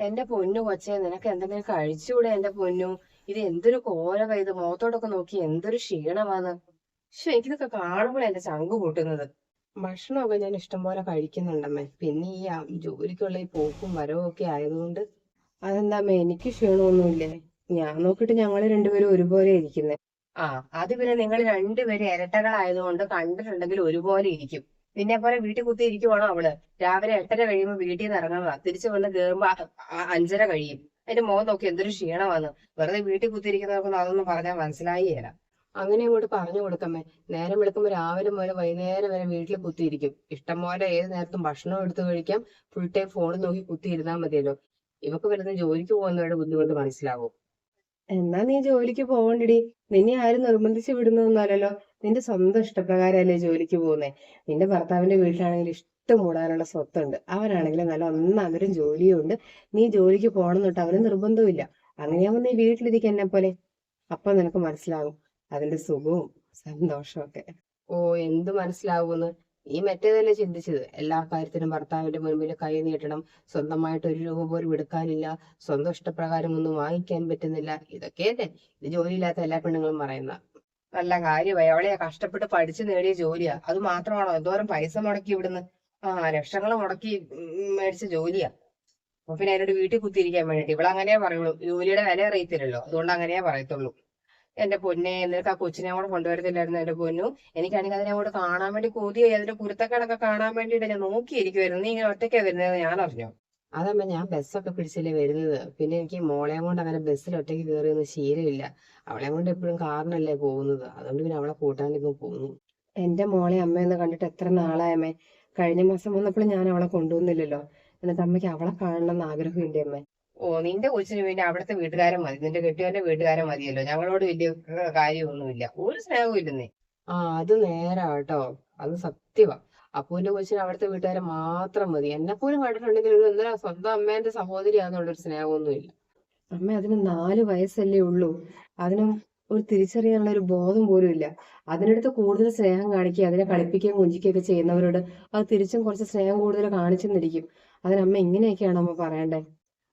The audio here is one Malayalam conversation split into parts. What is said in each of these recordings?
എന്റെ പൊന്നു കൊച്ചേ നിനക്ക് എന്തെങ്കിലും കഴിച്ചുകൂടെ എന്റെ പൊന്നു? ഇത് എന്തൊരു കോലവ ഇത്? മുഖത്തോട്ടൊക്കെ നോക്കി എന്തൊരു ക്ഷീണമാണ് പക്ഷെ എനിക്കിതൊക്കെ കാണുമ്പോൾ എന്റെ ചങ്കു കൂട്ടുന്നത് ഭക്ഷണമൊക്കെ ഞാൻ ഇഷ്ടംപോലെ കഴിക്കുന്നുണ്ടമ്മേ. പിന്നെ ഈ ജോലിക്കുള്ള ഈ പോക്കും വരവും ഒക്കെ ആയതുകൊണ്ട് അതെന്താമ്മേ എനിക്ക് ക്ഷീണമൊന്നുമില്ലേ? ഞാൻ നോക്കിയിട്ട് ഞങ്ങൾ രണ്ടുപേരും ഒരുപോലെ ഇരിക്കുന്നേ. ആ അത് പിന്നെ നിങ്ങൾ രണ്ടുപേരും ഇരട്ടകളായതുകൊണ്ട് കണ്ടിട്ടുണ്ടെങ്കിൽ ഒരുപോലെ ഇരിക്കും. നിന്നെ പോലെ വീട്ടിൽ കുത്തി ഇരിക്കുവാണോ അവൾ? രാവിലെ എട്ടര കഴിയുമ്പോ വീട്ടിൽ നിന്ന് ഇറങ്ങുക തിരിച്ചു വന്ന് കേറുമ്പോ അഞ്ചര കഴിയും. അതിന്റെ മോൻ നോക്കി എന്തൊരു ക്ഷീണമാണ്. വെറുതെ വീട്ടിൽ കുത്തിയിരിക്കുന്നവർക്കൊന്നും അതൊന്നും പറഞ്ഞാൽ മനസ്സിലായില്ല. അങ്ങനെ അങ്ങോട്ട് പറഞ്ഞു കൊടുക്കമ്മേ നേരം വെളുക്കുമ്പോ രാവിലെ മുതൽ വൈകുന്നേരം വരെ വീട്ടിൽ കുത്തിയിരിക്കും ഇഷ്ടം പോലെ ഏത് നേരത്തും ഭക്ഷണം എടുത്ത് കഴിക്കാം. ഫുൾ ടൈം ഫോണിൽ നോക്കി കുത്തിയിരുന്നാ മതിയല്ലോ. ഇവക്ക് വരുന്ന ജോലിക്ക് പോകുന്നവരുടെ ബുദ്ധിമുട്ട് മനസ്സിലാവും. എന്നാ നീ ജോലിക്ക് പോകണ്ടടി നിന്നെ ആരും നിർബന്ധിച്ച് വിടുന്നൊന്നുമല്ലല്ലോ നിന്റെ സ്വന്തം ഇഷ്ടപ്രകാരമല്ലേ ജോലിക്ക് പോകുന്നേ? നിന്റെ ഭർത്താവിന്റെ വീട്ടിലാണെങ്കിൽ ഇഷ്ടം മൂടാനുള്ള സ്വത്തുണ്ട്. അവനാണെങ്കിൽ നല്ല ഒന്നാന്തരം ജോലിയുണ്ട്. നീ ജോലിക്ക് പോകണം തൊട്ട് അവന് നിർബന്ധമില്ല അങ്ങനെയാവുമ്പോ നീ വീട്ടിലിരിക്കുക എന്നെ പോലെ. അപ്പൊ നിനക്ക് മനസ്സിലാകും അതിന്റെ സുഖവും സന്തോഷവും ഒക്കെ. ഓ എന്ത് മനസ്സിലാവുമെന്ന്. നീ മറ്റേതല്ലേ ചിന്തിച്ചത്? എല്ലാ കാര്യത്തിനും ഭർത്താവിന്റെ മുൻപിൽ കൈ നീട്ടണം. സ്വന്തമായിട്ട് ഒരു രൂപ പോലും എടുക്കാനില്ല. സ്വന്തം ഇഷ്ടപ്രകാരം ഒന്നും വാങ്ങിക്കാൻ പറ്റുന്നില്ല. ഇതൊക്കെയല്ലേ? ഇത് ജോലിയില്ലാത്ത എല്ലാ പെണ്ണുങ്ങളും പറയുന്ന നല്ല കാര്യമായി. അവളെ കഷ്ടപ്പെട്ട് പഠിച്ചു നേടിയ ജോലിയാ. അത് മാത്രമാണോ? എന്തോരം പൈസ മുടക്കി ഇവിടുന്ന്? ആ ലക്ഷങ്ങൾ മുടക്കി മേടിച്ച ജോലിയാ. അപ്പൊ പിന്നെ അതിനോട് വീട്ടിൽ കുത്തിയിരിക്കാൻ വേണ്ടിട്ട് ഇവിടെ അങ്ങനെയാ പറയുള്ളൂ. ജോലിയുടെ വില അറിയത്തില്ലല്ലോ. അതുകൊണ്ട് അങ്ങനെയാ പറയത്തുള്ളൂ. എന്റെ പൊന്നെ എന്നിട്ട് ആ കൊച്ചിനെ കൂടെ കൊണ്ടുവരത്തില്ലായിരുന്നു എന്റെ പൊന്നു. എനിക്കാണെങ്കിൽ അതിനെ കൂടെ കാണാൻ വേണ്ടി കൊതിയായി. അതിന്റെ കുരുത്തക്കേടൊക്കെ കാണാൻ വേണ്ടിയിട്ട് ഞാൻ നോക്കിയിരിക്കുമായിരുന്നു നീ ഇങ്ങനെ ഒറ്റയ്ക്കാ വരുന്നത് ഞാൻ അറിഞ്ഞു. അതമ്മ ഞാൻ ബസ്സൊക്കെ പിടിച്ചല്ലേ വരുന്നത്. പിന്നെ എനിക്ക് മോളെ കൊണ്ട് അങ്ങനെ ബസ്സിൽ ഒറ്റയ്ക്ക് കയറിയൊന്നും ശീലമില്ല. അവളെ കൊണ്ട് എപ്പോഴും കാറിനല്ലേ പോകുന്നത്. അതുകൊണ്ട് പിന്നെ അവളെ കൂട്ടാണ്ടിങ്ങ് പോകുന്നു എന്റെ മോളെ അമ്മയെന്ന് കണ്ടിട്ട് എത്ര നാളായമ്മേ. കഴിഞ്ഞ മാസം വന്നപ്പോൾ ഞാൻ അവളെ കൊണ്ടുവന്നില്ലല്ലോ. എന്നിട്ട് അമ്മയ്ക്ക് അവളെ കാണണം എന്ന് ആഗ്രഹം എന്റെ അമ്മ? ഓ നിന്റെ കൊച്ചിന് വേണ്ടി അവിടുത്തെ വീട്ടുകാരൻ മതി. നിന്റെ കെട്ടിയവന്റെ വീട്ടുകാരൻ മതിയല്ലോ. ഞങ്ങളോട് വലിയ കാര്യമൊന്നുമില്ല. ഒരു സ്നേഹവും ഇല്ലെന്നേ. ആ അത് നേരാട്ടോ. അത് സത്യവാ. അപ്പൂന്റെ കൊച്ചിന് അവിടുത്തെ വീട്ടുകാരെ മാത്രം മതി. എന്നെ പോലും കണ്ടിട്ടുണ്ടെങ്കിൽ ഒരു എന്താ സ്വന്തം അമ്മേന്റെ സഹോദരിയാന്നുള്ളൊരു സ്നേഹമൊന്നുമില്ല. അമ്മ അതിന് നാല് വയസ്സല്ലേ ഉള്ളൂ. അതിന് ഒരു തിരിച്ചറിയാനുള്ള ഒരു ബോധം പോലും ഇല്ല. അതിനടുത്ത് കൂടുതൽ സ്നേഹം കാണിക്കുക അതിനെ കളിപ്പിക്കുകയും കുഞ്ചിക്കുകയൊക്കെ ചെയ്യുന്നവരോട് അത് തിരിച്ചും കുറച്ച് സ്നേഹം കൂടുതൽ കാണിച്ചെന്നിരിക്കും. അതിനമ്മ ഇങ്ങനെയൊക്കെയാണ് അമ്മ പറയണ്ടേ?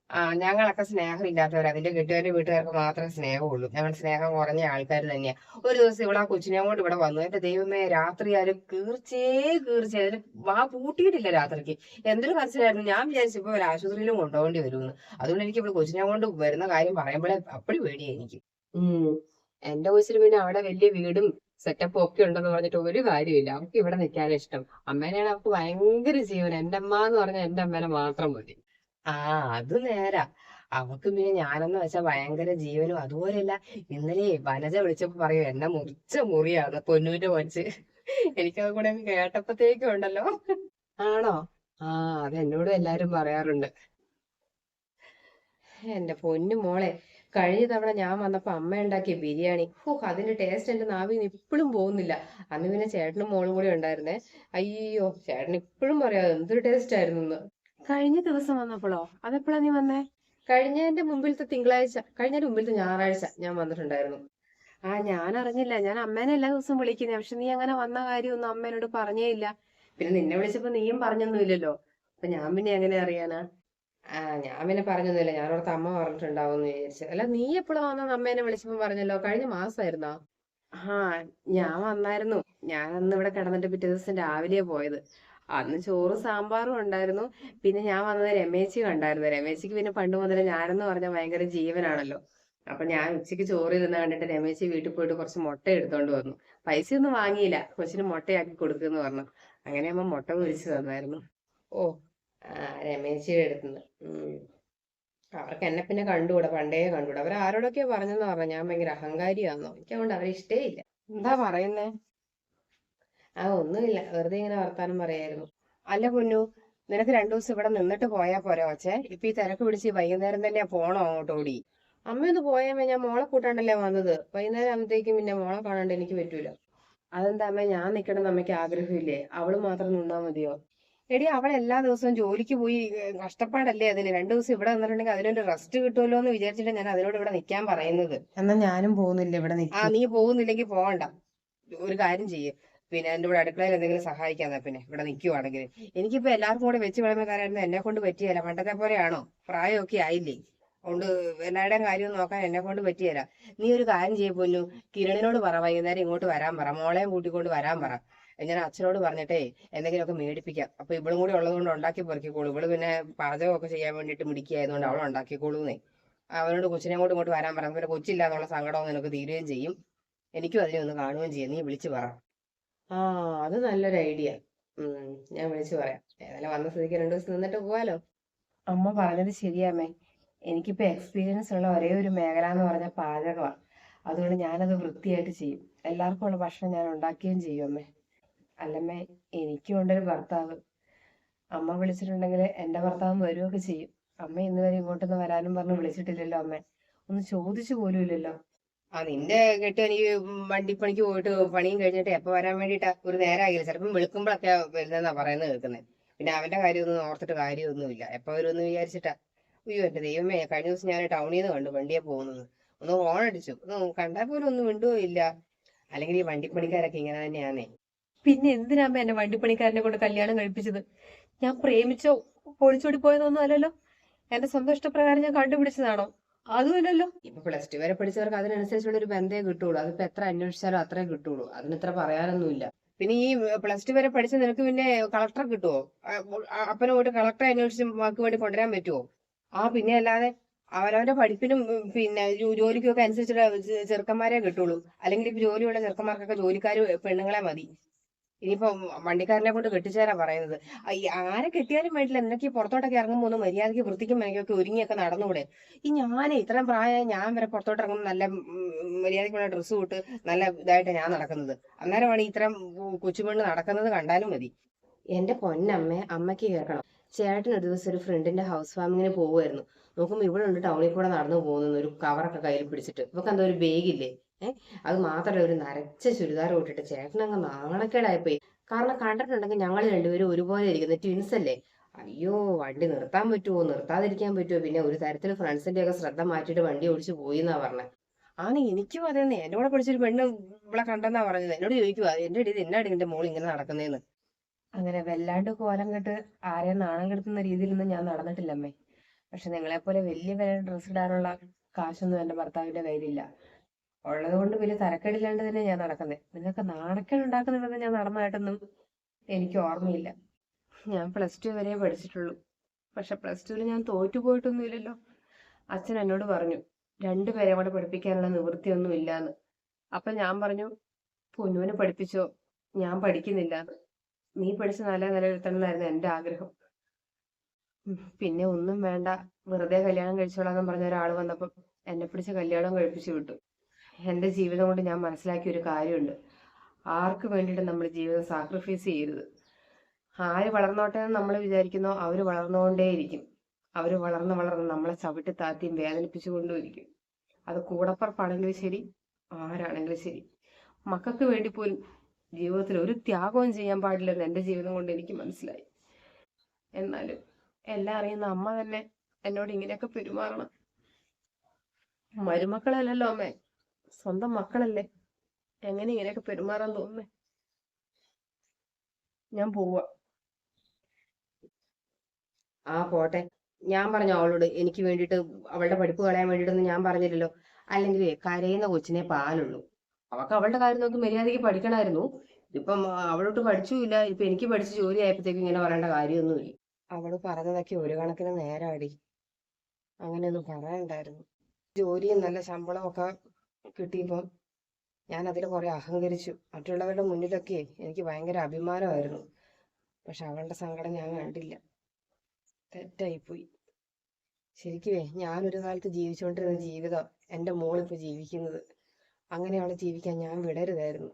ആ ഞങ്ങളൊക്കെ സ്നേഹം ഇല്ലാത്തവർ അതിന്റെ കെട്ടുകാരുടെ വീട്ടുകാർക്ക് മാത്രമേ സ്നേഹമുള്ളൂ. ഞങ്ങൾ സ്നേഹം കുറഞ്ഞ ആൾക്കാർ തന്നെയാണ് ഒരു ദിവസം ഇവിടെ ആ കൊച്ചിനെ കൊണ്ട് ഇവിടെ വന്നു. എന്റെ ദൈവമേ രാത്രി ആരും കീർച്ചേ കീർച്ചേ. അതിന് വാ പൂട്ടിയിട്ടില്ല രാത്രിക്ക്. എന്തൊരു കരച്ചിലായിരുന്നു. ഞാൻ വിചാരിച്ചു ഇപ്പൊ ആശുപത്രിയിലും കൊണ്ടുപോകേണ്ടി വരുമെന്ന്. അതുകൊണ്ട് എനിക്ക് ഇവിടെ കൊച്ചിനെ കൊണ്ട് വരുന്ന കാര്യം പറയുമ്പോഴേ അപ്പടി പേടിയാ എനിക്ക്. എന്റെ കൊച്ചിന് പിന്നെ അവിടെ വലിയ വീടും സെറ്റപ്പും ഒക്കെ ഉണ്ടെന്ന് പറഞ്ഞിട്ട് ഒരു കാര്യമില്ല അവർക്ക് ഇവിടെ നിൽക്കാനാ ഇഷ്ടം. അമ്മേനെയാണ് അവർക്ക് ഭയങ്കര ജീവൻ. എന്റെ അമ്മ എന്ന് പറഞ്ഞാൽ എന്റെ അമ്മേനെ മാത്രം മതി. ആ അത് നേരാ. അവക്ക് പിന്നെ ഞാനെന്ന് വെച്ചാ ഭയങ്കര ജീവനും അതുപോലെയല്ല ഇന്നലെ വനജ വിളിച്ചപ്പോ പറയൂ എന്നെ മുറിച്ച മുറിയാണ് പൊന്നൂന്റെ കൊച്ച് എനിക്കത് കൂടെ കേട്ടപ്പോഴത്തേക്കും ഉണ്ടല്ലോ. ആണോ? ആ അത് എന്നോട് എല്ലാരും പറയാറുണ്ട്. എന്റെ പൊന്നു മോളെ കഴിഞ്ഞ തവണ ഞാൻ വന്നപ്പോ അമ്മ ഉണ്ടാക്കിയ ബിരിയാണി. ഹോ അതിന്റെ ടേസ്റ്റ് എന്റെ നാവിൽ ഇപ്പോഴും പോകുന്നില്ല. അന്ന് പിന്നെ ചേട്ടനും മോളും കൂടി ഉണ്ടായിരുന്നേ. അയ്യോ ചേട്ടൻ ഇപ്പോഴും പറയാം എന്തൊരു ടേസ്റ്റ് ആയിരുന്നു കഴിഞ്ഞ ദിവസം വന്നപ്പോഴോ അതെപ്പോഴാ നീ വന്നേ? കഴിഞ്ഞതിന്റെ മുമ്പിലത്തെ തിങ്കളാഴ്ച കഴിഞ്ഞതിന്റെ മുമ്പിലത്തെ ഞായറാഴ്ച ഞാൻ വന്നിട്ടുണ്ടായിരുന്നു. ആ ഞാൻ അറിഞ്ഞില്ല ഞാൻ അമ്മേനെ എല്ലാ ദിവസവും വിളിക്കുന്നേ. പക്ഷെ നീ അങ്ങനെ വന്ന കാര്യമൊന്നും അമ്മേനോട് പറഞ്ഞേ ഇല്ല. പിന്നെ നിന്നെ വിളിച്ചപ്പോ നീയും പറഞ്ഞൊന്നുമില്ലല്ലോ. അപ്പൊ ഞാൻ പിന്നെ എങ്ങനെ അറിയാനാ? ആ ഞാൻ പിന്നെ പറഞ്ഞൊന്നുമില്ല. ഞാൻ ഓർത്ത് അമ്മ പറഞ്ഞിട്ടുണ്ടാവും എന്ന് വിചാരിച്ചു. അല്ല നീ എപ്പോഴാ വന്നത് അമ്മേനെ വിളിച്ചപ്പോ പറഞ്ഞല്ലോ? കഴിഞ്ഞ മാസമായിരുന്നോ? ആ ഞാൻ വന്നായിരുന്നു. ഞാൻ അന്ന് ഇവിടെ കിടന്നിട്ട് പിറ്റേ ദിവസം രാവിലെയാ പോയത്. അന്ന് ചോറും സാമ്പാറും ഉണ്ടായിരുന്നു. പിന്നെ ഞാൻ വന്നത് രമേശി കണ്ടായിരുന്നു. രമേശിക്ക് പിന്നെ പണ്ട് മുതലേ ഞാനെന്ന് പറഞ്ഞാൽ ഭയങ്കര ജീവനാണല്ലോ. അപ്പൊ ഞാൻ ഉച്ചയ്ക്ക് ചോറ് ഇരുന്ന് കണ്ടിട്ട് രമേശി വീട്ടിൽ പോയിട്ട് കുറച്ച് മുട്ട എടുത്തോണ്ട് വന്നു. പൈസ ഒന്നും വാങ്ങിയില്ല. കൊച്ചിന് മുട്ടയാക്കി കൊടുക്കുന്നു പറഞ്ഞു. അങ്ങനെ അമ്മ മുട്ട പൊരിച്ചു തന്നായിരുന്നു. ഓ രമേശിയുടെ അടുത്തുനിന്ന് അവർക്ക് എന്നെ പിന്നെ കണ്ടുകൂടാ? പണ്ടേ കണ്ടുകൂടാ. അവർ ആരോടൊക്കെയോ പറഞ്ഞെന്ന് പറഞ്ഞു ഞാൻ ഭയങ്കര അഹങ്കാരിയാന്നോ? എനിക്ക് അതുകൊണ്ട് അവരെ ഇഷ്ടേ ഇല്ല. എന്താ പറയുന്നേ? ആ ഒന്നുമില്ല. വെറുതെ ഇങ്ങനെ വർത്താനം പറയായിരുന്നു. അല്ല പൊന്നു നിനക്ക് രണ്ടു ദിവസം ഇവിടെ നിന്നിട്ട് പോയാ പോരാ കൊച്ചേ? ഇപ്പൊ ഈ തിരക്ക് പിടിച്ച് വൈകുന്നേരം തന്നെ പോണോ അങ്ങോട്ട് ഓടി? അമ്മയൊന്ന് പോയാമേ ഞാൻ മോളെ കൂട്ടാണ്ടല്ലേ വന്നത്. വൈകുന്നേരം ആകുമ്പത്തേക്കും പിന്നെ മോളെ കാണാണ്ട് എനിക്ക് പറ്റൂല. അതെന്താ അമ്മ ഞാൻ നിക്കണം അമ്മയ്ക്ക് ആഗ്രഹമില്ലേ? അവൾ മാത്രം നിന്നാ മതിയോ? എടി അവൾ എല്ലാ ദിവസവും ജോലിക്ക് പോയി കഷ്ടപ്പാടല്ലേ അതിന് രണ്ടു ദിവസം ഇവിടെ നിന്നിട്ടുണ്ടെങ്കിൽ അതിനൊരു റെസ്റ്റ് കിട്ടുമല്ലോ എന്ന് വിചാരിച്ചിട്ട് ഞാൻ അതിനോട് ഇവിടെ നിൽക്കാൻ പറയുന്നത്. എന്നാ ഞാനും പോകുന്നില്ല ഇവിടെ ആ നീ പോകുന്നില്ലെങ്കിൽ പോകണ്ട ഒരു കാര്യം ചെയ്യ്. പിന്നെ എന്റെ കൂടെ അടുക്കളയിൽ എന്തെങ്കിലും സഹായിക്കാന്നാ പിന്നെ ഇവിടെ നിൽക്കുവാണെങ്കിൽ എനിക്കിപ്പോ എല്ലാവർക്കും കൂടെ വെച്ച് വിളമ്പി എന്നെ കൊണ്ട് പറ്റിയല്ല. പണ്ടത്തെ പോലെയാണോ? പ്രായമൊക്കെ ആയില്ലേ? അതുകൊണ്ട് എല്ലാവരുടെയും കാര്യം നോക്കാൻ എന്നെ കൊണ്ട് പറ്റിയല്ല. നീ ഒരു കാര്യം ചെയ്യ പൊന്നു. കിരണിനോട് പറ വൈകുന്നേരം ഇങ്ങോട്ട് വരാൻ പറ. മോളെയും കൂട്ടിക്കൊണ്ട് വരാൻ പറ. ഞാൻ അച്ഛനോട് പറഞ്ഞിട്ടേ എന്തെങ്കിലുമൊക്കെ മേടിപ്പിക്കാം. അപ്പൊ ഇവളും കൂടി ഉള്ളതുകൊണ്ട് ഉണ്ടാക്കി പെറുക്കിക്കോളൂ. ഇവൾ പിന്നെ പാചകമൊക്കെ ചെയ്യാൻ വേണ്ടിയിട്ട് മിടിക്കായതുകൊണ്ട് അവൾ ഉണ്ടാക്കിക്കോളൂന്നേ അവനോട് കൊച്ചിനെ കൊണ്ട് ഇങ്ങോട്ട് വരാൻ പറഞ്ഞു പിന്നെ കൊച്ചില്ല എന്നുള്ള സങ്കടവും നിനക്ക് തീരുകയും ചെയ്യും. എനിക്കും അതിനെ ഒന്ന് കാണുകയും ചെയ്യും. നീ വിളിച്ചു പറ. ആ അത് നല്ലൊരു ഐഡിയ. ഉം ഞാൻ വിളിച്ചു പറയാം. ഏതായാലും വന്ന സ്ഥിതിക്ക് രണ്ടു ദിവസം നിന്നിട്ട് പോവാലോ അമ്മ പറഞ്ഞത് ശരിയാമേ എനിക്കിപ്പോ എക്സ്പീരിയൻസ് ഉള്ള ഒരേ ഒരു മേഖല എന്ന് പറഞ്ഞ പാചകമാണ് അതുകൊണ്ട് ഞാനത് വൃത്തിയായിട്ട് ചെയ്യും. എല്ലാവർക്കും ഉള്ള ഭക്ഷണം ഞാൻ ഉണ്ടാക്കുകയും ചെയ്യും അമ്മേ. അല്ലമ്മേ എനിക്കും ഉണ്ടൊരു ഭർത്താവ്. അമ്മ വിളിച്ചിട്ടുണ്ടെങ്കിൽ എന്റെ ഭർത്താവും വരികയൊക്കെ ചെയ്യും. അമ്മ ഇന്ന് വരെ ഇങ്ങോട്ടൊന്ന് വരാനും പറഞ്ഞ് വിളിച്ചിട്ടില്ലല്ലോ അമ്മേ. ഒന്ന് ചോദിച്ചു പോലും ഇല്ലല്ലോ. ആ നിന്റെ കെട്ട് എനിക്ക് വണ്ടിപ്പണിക്ക് പോയിട്ട് പണിയും കഴിഞ്ഞിട്ട് എപ്പോ വരാൻ വേണ്ടിട്ടാ? ഒരു നേരമായില്ല ചിലപ്പം വിളിക്കുമ്പോഴൊക്കെ വരുന്നതെന്നാ പറയുന്നത് കേൾക്കുന്നത് പിന്നെ അവന്റെ കാര്യമൊന്നും ഓർത്തിട്ട് കാര്യമൊന്നുമില്ല. എപ്പോ വരുമെന്ന് വിചാരിച്ചിട്ടാ? അയ്യോ എന്റെ ദൈവമേ കഴിഞ്ഞ ദിവസം ഞാൻ ടൗണിൽ നിന്ന് കണ്ടു വണ്ടിയെ പോകുന്നത്. ഒന്ന് ഹോൺ അടിച്ചു കണ്ടാൽ പോലും ഒന്നും വിണ്ടോ ഇല്ല. അല്ലെങ്കിൽ ഈ വണ്ടിപ്പണിക്കാരൊക്കെ ഇങ്ങനെ തന്നെയാണേ പിന്നെ എന്തിനാമ്മ എന്നെ വണ്ടിപ്പണിക്കാരനെ കൊണ്ട് കല്യാണം കഴിപ്പിച്ചത്? ഞാൻ പ്രേമിച്ചോ? ഒളിച്ചോടി പോയതൊന്നും അല്ലല്ലോ. എന്റെ സ്വന്തം ഇഷ്ടപ്രകാരം ഞാൻ കണ്ടുപിടിച്ചതാണോ? അതുമല്ലല്ലോ. ഇപ്പൊ പ്ലസ് ടു വരെ പഠിച്ചവർക്ക് അതിനനുസരിച്ചുള്ള ഒരു ബന്ധേ കിട്ടുള്ളൂ. അതിപ്പോ എത്ര അന്വേഷിച്ചാലും അത്രേ കിട്ടുള്ളൂ. അതിന് ഇത്ര പറയാനൊന്നുമില്ല. പിന്നെ ഈ പ്ലസ് ടു വരെ പഠിച്ച നിനക്ക് പിന്നെ കളക്ടറെ കിട്ടുമോ അപ്പനെ പോയിട്ട് കളക്ടറെ അന്വേഷിച്ച് വാക്ക് വേണ്ടി കൊണ്ടുവരാൻ പറ്റുമോ ആ പിന്നെ അല്ലാതെ അവനവന്റെ പഠിപ്പിനും പിന്നെ ജോലിക്കും ഒക്കെ അനുസരിച്ചുള്ള ചെറുക്കന്മാരെ കിട്ടുള്ളൂ. അല്ലെങ്കിൽ ജോലിയുള്ള ചെറുക്കന്മാർക്കൊക്കെ ജോലിക്കാർ പെണ്ണുങ്ങളെ മതി. ഇനിയിപ്പോ വണ്ടിക്കാരനെ കൊണ്ട് കെട്ടിച്ചേരാ പറയുന്നത്. ആരെ കെട്ടിയാലും വേണ്ടില്ല. നിനക്ക് ഈ പുറത്തോട്ടൊക്കെ ഇറങ്ങുമ്പോൾ ഒന്ന് മര്യാദയ്ക്ക് വൃത്തിക്കും എനിക്കൊക്കെ ഒരുങ്ങിയൊക്കെ നടന്നുകൂടെ? ഈ ഞാനേ ഇത്രയും പ്രായം ഞാൻ വരെ പുറത്തോട്ട് ഇറങ്ങുമ്പോൾ നല്ല മര്യാദയ്ക്കുള്ള ഡ്രസ്സ് ഇട്ട് നല്ല ഇതായിട്ട് ഞാൻ നടക്കുന്നത്. അന്നേരമാണ് ഇത്രയും കൊച്ചുപെണ്ണ് നടക്കുന്നത് കണ്ടാലും മതി. എന്റെ പൊന്നമ്മേ അമ്മയ്ക്ക് കേൾക്കണം. ചേട്ടൻ ഒരു ദിവസം ഒരു ഫ്രണ്ടിന്റെ ഹൗസ് വാമിങ്ങിന് പോകുമായിരുന്നു നോക്കുമ്പോ ഇവിടെ ഉണ്ട് ടൗണിൽ കൂടെ നടന്നു പോകുന്നു. ഒരു കവറൊക്കെ കയ്യിൽ പിടിച്ചിട്ട്. ഇവക്ക് എന്തോ ഒരു ബാഗില്ലേ അത് മാത്രമല്ല ഒരു നരച്ച ചുരിദാർ ഇട്ടിട്ട് ചേട്ടനങ്ങ് നാണക്കേടായിപ്പോയി. കാരണം കണ്ടിട്ടുണ്ടെങ്കിൽ ഞങ്ങൾ രണ്ടുപേരും ഒരുപോലെ ഇരിക്കുന്ന ട്വിൻസ് അല്ലേ? അയ്യോ വണ്ടി നിർത്താൻ പറ്റുമോ നിർത്താതിരിക്കാൻ പറ്റുമോ പിന്നെ ഒരു തരത്തിൽ ഫ്രണ്ട്സിന്റെ ഒക്കെ ശ്രദ്ധ മാറ്റിയിട്ട് വണ്ടി ഓടിച്ചു പോയി എന്നാ പറഞ്ഞത് ആണ് എനിക്കും അതെന്നെ എന്റെ കൂടെ പഠിച്ചൊരു പെണ്ണ് ഇവിടെ കണ്ടെന്നാ പറഞ്ഞത്. എന്നോട് ചോദിക്കുവാ എന്റെ ഇടയിൽ എന്നാടി എന്റെ മോൾ ഇങ്ങനെ നടക്കുന്നതെന്ന് അങ്ങനെ വല്ലാണ്ട് കോലം കെട്ട് ആരെയും നാണം കെടുത്തുന്ന രീതിയിലൊന്നും ഞാൻ നടന്നിട്ടില്ലമ്മേ പക്ഷെ നിങ്ങളെപ്പോലെ വലിയ വില ഡ്രസ്സ് ഇടാനുള്ള കാശൊന്നും എന്റെ ഭർത്താവിന്റെ കയ്യിലില്ല. ഉള്ളത് കൊണ്ട് വലിയ തരക്കേടില്ലാണ്ട് തന്നെ ഞാൻ നടക്കുന്നത് നിങ്ങൾക്ക് നാണക്കേട് ഉണ്ടാക്കുന്നുണ്ടെന്ന് ഞാൻ നടന്നതായിട്ടൊന്നും എനിക്ക് ഓർമ്മയില്ല. ഞാൻ പ്ലസ് ടു വരെ പഠിച്ചിട്ടുള്ളൂ. പക്ഷെ പ്ലസ് ടുവിൽ ഞാൻ തോറ്റു പോയിട്ടൊന്നുമില്ലല്ലോ. അച്ഛൻ എന്നോട് പറഞ്ഞു രണ്ടുപേരെ കൂടെ പഠിപ്പിക്കാനുള്ള നിവൃത്തിയൊന്നും ഇല്ലാന്ന്. അപ്പൊ ഞാൻ പറഞ്ഞു പൊന്നുവിനെ പഠിപ്പിച്ചോ? ഞാൻ പഠിക്കുന്നില്ലാന്ന്. നീ പഠിച്ച് നല്ല നിലനിർത്തണമെന്നായിരുന്നു എന്റെ ആഗ്രഹം. പിന്നെ ഒന്നും വേണ്ട. വെറുതെ കല്യാണം കഴിച്ചോളാന്ന് പറഞ്ഞ ഒരാൾ വന്നപ്പം എന്നെ പിടിച്ച് കല്യാണം കഴിപ്പിച്ചു വിട്ടു. എന്റെ ജീവിതം കൊണ്ട് ഞാൻ മനസ്സിലാക്കിയ ഒരു കാര്യമുണ്ട്. ആർക്ക് വേണ്ടിയിട്ട് നമ്മൾ ജീവിതം സാക്രിഫൈസ് ചെയ്യരുത്. ആര് വളർന്നോട്ടെ എന്ന് നമ്മൾ വിചാരിക്കുന്നോ അവർ വളർന്നുകൊണ്ടേയിരിക്കും. അവർ വളർന്ന് വളർന്ന് നമ്മളെ ചവിട്ടി താത്തിയും വേദനിപ്പിച്ചുകൊണ്ടുമിരിക്കും അത് കൂടപ്പുറപ്പാണെങ്കിലും ശരി ആരാണെങ്കിലും ശരി. മക്കൾക്ക് വേണ്ടി പോലും ജീവിതത്തിൽ ഒരു ത്യാഗവും ചെയ്യാൻ പാടില്ലെന്ന് എന്റെ ജീവിതം കൊണ്ട് എനിക്ക് മനസ്സിലായി. എന്നാലും എല്ലാം അറിയുന്ന അമ്മ തന്നെ എന്നോട് ഇങ്ങനെയൊക്കെ പെരുമാറണം. മരുമക്കളല്ലല്ലോ അമ്മേ. സ്വന്തം മക്കളല്ലേ? എങ്ങനെ ഇങ്ങനെയൊക്കെ പെരുമാറാൻ തോന്നുന്നേ? ഞാൻ പോവാ. ആ പോട്ടെ. ഞാൻ പറഞ്ഞു അവളോട് എനിക്ക് വേണ്ടിട്ട് അവളുടെ പഠിപ്പ് കളയാൻ വേണ്ടിയിട്ടൊന്നും ഞാൻ പറഞ്ഞില്ലല്ലോ. അല്ലെങ്കിൽ കരയുന്ന കൊച്ചിനെ പാലുള്ളൂ. അവൾക്ക് അവളുടെ കാര്യം നോക്കി മര്യാദയ്ക്ക് പഠിക്കണമായിരുന്നു. ഇപ്പം അവളോട്ട് പഠിച്ചുമില്ല. ഇപ്പൊ എനിക്ക് പഠിച്ച് ജോലി ആയപ്പോഴത്തേക്കും ഇങ്ങനെ പറയേണ്ട കാര്യമൊന്നുമില്ല. അവൾ പറഞ്ഞതൊക്കെ ഒരു കണക്കിന് നേരാടി. അങ്ങനെയൊന്നും പറയണ്ടായിരുന്നു. ജോലിയും നല്ല ശമ്പളവും ഒക്കെ കിട്ടിയപ്പം ഞാൻ അതിൽ കുറെ അഹങ്കരിച്ചു. മറ്റുള്ളവരുടെ മുന്നിലൊക്കെ എനിക്ക് ഭയങ്കര അഭിമാനമായിരുന്നു. പക്ഷെ അവളുടെ സങ്കടം ഞാൻ കണ്ടില്ല. തെറ്റായിപ്പോയി. ശരിക്കുവേ ഞാനൊരു കാലത്ത് ജീവിച്ചുകൊണ്ടിരുന്ന ജീവിതം എന്റെ മോളിപ്പോൾ ജീവിക്കുന്നത്. അങ്ങനെ അവളെ ജീവിക്കാൻ ഞാൻ വിടരുതായിരുന്നു.